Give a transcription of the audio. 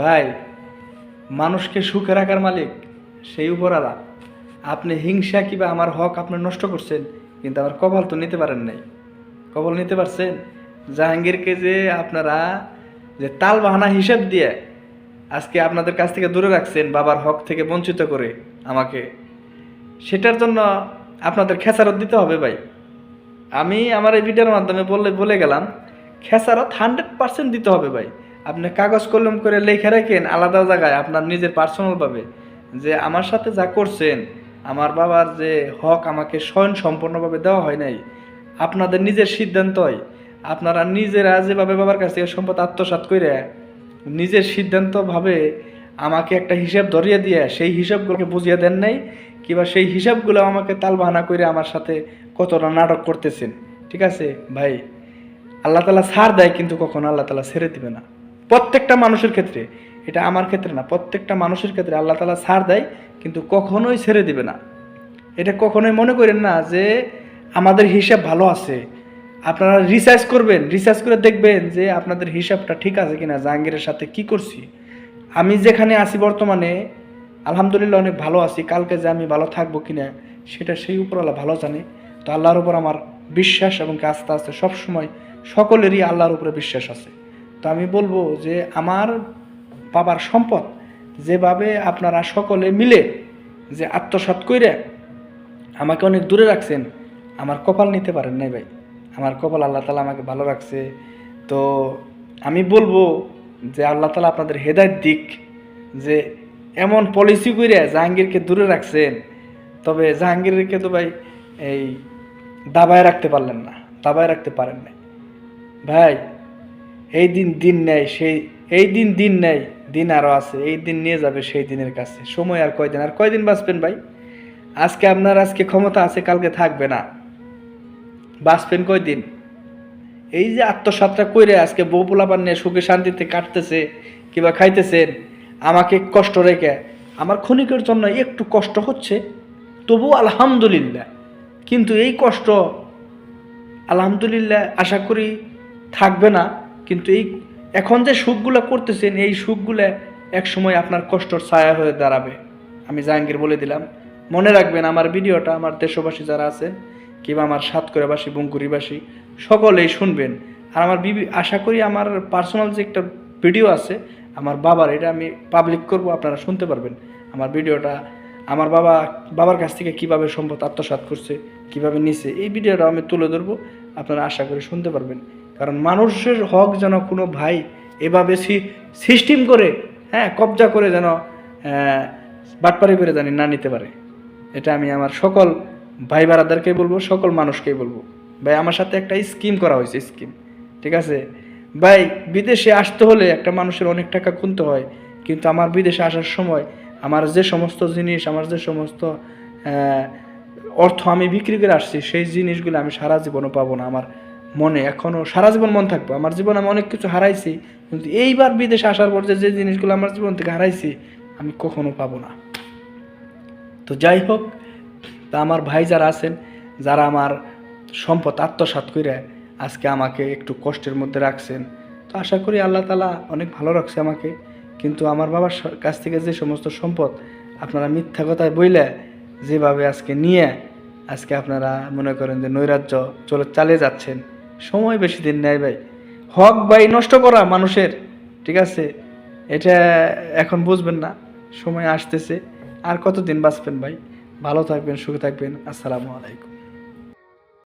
ভাই, মানুষকে সুখে রাখার মালিক সেই উপরালা। আপনি হিংসা কিবা আমার হক আপনি নষ্ট করছেন, কিন্তু আমার কপাল তো নিতে পারেন নাই। কপাল নিতে পারছেন? জাহাঙ্গীরকে যে আপনারা যে তাল বাহানা হিসেব দিয়ে আজকে আপনাদের কাছ থেকে দূরে রাখছেন, বাবার হক থেকে বঞ্চিত করে আমাকে, সেটার জন্য আপনাদের খেসারত দিতে হবে ভাই। আমি আমার এই ভিডিওর মাধ্যমে বললে বলে গেলাম, খেসারত হান্ড্রেড পার্সেন্ট দিতে হবে ভাই। আপনি কাগজ কলম করে লেখা রাখেন আলাদা জায়গায়, আপনার নিজের পার্সোনালভাবে যে আমার সাথে যা করছেন, আমার বাবার যে হক আমাকে স্বয়ং সম্পূর্ণভাবে দেওয়া হয় নাই, আপনাদের নিজের সিদ্ধান্তই আপনারা নিজেরা যেভাবে বাবার কাছ থেকে সম্পদ আত্মসাৎ করে নিজের সিদ্ধান্তভাবে আমাকে একটা হিসাব ধরিয়ে দিয়ে সেই হিসাবগুলোকে বুঝিয়ে দেন নাই, কিংবা সেই হিসাবগুলো আমাকে তালবাহানা করে আমার সাথে কতটা নাটক করতেছেন। ঠিক আছে? ভাই, আল্লাহ তালা ছাড় দেয় কিন্তু কখনো আল্লাহ তালা ছেড়ে দিবে না। প্রত্যেকটা মানুষের ক্ষেত্রে, এটা আমার ক্ষেত্রে না, প্রত্যেকটা মানুষের ক্ষেত্রে আল্লাহ তালা ছাড় দেয়, কিন্তু কখনোই ছেড়ে দিবে না। এটা কখনোই মনে করেন না যে আমাদের হিসাব ভালো আছে। আপনারা রিসার্চ করবেন, রিসার্চ করে দেখবেন যে আপনাদের হিসাবটা ঠিক আছে কিনা, জাহাঙ্গীরের সাথে কি করছি। আমি যেখানে আছি বর্তমানে, আলহামদুলিল্লাহ অনেক ভালো আছি, কালকে যে আমি ভালো থাকব কিনা, সেটা সেই উপরওয়ালা ভালো জানে। তো আল্লাহর উপর আমার বিশ্বাস এবং আস্থা আছে, সবসময় সকলেরই আল্লাহর উপরে বিশ্বাস আছে। তো আমি বলব যে আমার বাবার সম্পদ যেভাবে আপনারা সকলে মিলে যে আত্মসাৎ কইরে আমাকে অনেক দূরে রাখছেন, আমার কপাল নিতে পারেন নাই ভাই। আমার কপাল আল্লাহ তালা আমাকে ভালো রাখছে। তো আমি বলব যে আল্লাহ তালা আপনাদের হেদায়ত দিক, যে এমন পলিসি করে জাহাঙ্গীরকে দূরে রাখছেন, তবে জাহাঙ্গীরকে তো ভাই এই দাবায় রাখতে পারলেন না, দাবায় রাখতে পারেন না ভাই এই দিন দিন নেয় সেই, এই দিন দিন নেয় দিন আরও আছে, এই দিন নিয়ে যাবে সেই দিনের কাছে। সময় আর কয়দিন আর কয়দিন বাঁচবেন ভাই? আজকে আপনার আজকে ক্ষমতা আছে, কালকে থাকবে না। বাঁচবেন কয়দিন? এই যে আত্মসাতটা কইরে আজকে বউ পোলাপান নিয়ে সুখে শান্তিতে কাটতেছে, কিবা খাইতেছেন, আমাকে কষ্ট রেখে, আমার ক্ষণিকের জন্য একটু কষ্ট হচ্ছে তবু আলহামদুলিল্লাহ। কিন্তু এই কষ্ট, আলহামদুলিল্লাহ, আশা করি থাকবে না। কিন্তু এই এখন যে সুখগুলো করতেছেন, এই সুখগুলো এক সময় আপনার কষ্টর ছায়া হয়ে দাঁড়াবে। আমি জাহাঙ্গীর বলে দিলাম, মনে রাখবেন আমার ভিডিওটা আমার দেশবাসী যারা আছেন, কিংবা আমার সাতকরাবাসী বঙ্কুরিবাসী সকলেই শুনবেন। আর আমার বিবি, আশা করি আমার পার্সোনাল যে একটা ভিডিও আছে, আমার বাবার, এটা আমি পাবলিক করব, আপনারা শুনতে পারবেন। আমার ভিডিওটা, আমার বাবা, বাবার কাছ থেকে কীভাবে সম্পদ আত্মসাৎ করছে, কীভাবে নিছে, এই ভিডিওটা আমি তুলে ধরবো, আপনারা আশা করে শুনতে পারবেন। কারণ মানুষের হক যেন কোনো ভাই এভাবে সিস্টেম করে হ্যাঁ কবজা করে যেন বাটপারি করে জানি না নিতে পারে। এটা আমি আমার সকল ভাই বারাদারকে বলব, সকল মানুষকেই বলব। ভাই, আমার সাথে একটা স্কিম করা হয়েছে, স্কিম। ঠিক আছে? ভাই, বিদেশে আসতে হলে একটা মানুষের অনেক টাকা গুনতে হয়, কিন্তু আমার বিদেশে আসার সময় আমার যে সমস্ত জিনিস, আমার যে সমস্ত অর্থ আমি বিক্রি করে আসছি, সেই জিনিসগুলো আমি সারা জীবনও পাবো না। আমার মনে এখনও সারা জীবন মন থাকব। আমার জীবনে আমি অনেক কিছু হারাইছি, কিন্তু এইবার বিদেশে আসার পর যে জিনিসগুলো আমার জীবন থেকে হারাইছি, আমি কখনো পাবো না। তো যাই হোক, তা আমার ভাই যারা আছেন, যারা আমার সম্পদ আত্মসাৎ করে আজকে আমাকে একটু কষ্টের মধ্যে রাখছেন, তো আশা করি আল্লাহ তালা অনেক ভালো রাখছে আমাকে। কিন্তু আমার বাবার কাছ থেকে যে সমস্ত সম্পদ আপনারা মিথ্যা কথায় বইলে, যেভাবে আজকে নিয়ে, আজকে আপনারা মনে করেন যে নৈরাজ্য চলে, চালিয়ে যাচ্ছেন। সময় বেশি দিন নেয় ভাই। হক ভাই নষ্ট করা মানুষের, ঠিক আছে? এটা এখন বুঝবেন না, সময় আসতেছে। আর কতদিন বাঁচবেন ভাই? ভালো থাকবেন, সুখে থাকবেন। আসসালামু আলাইকুম।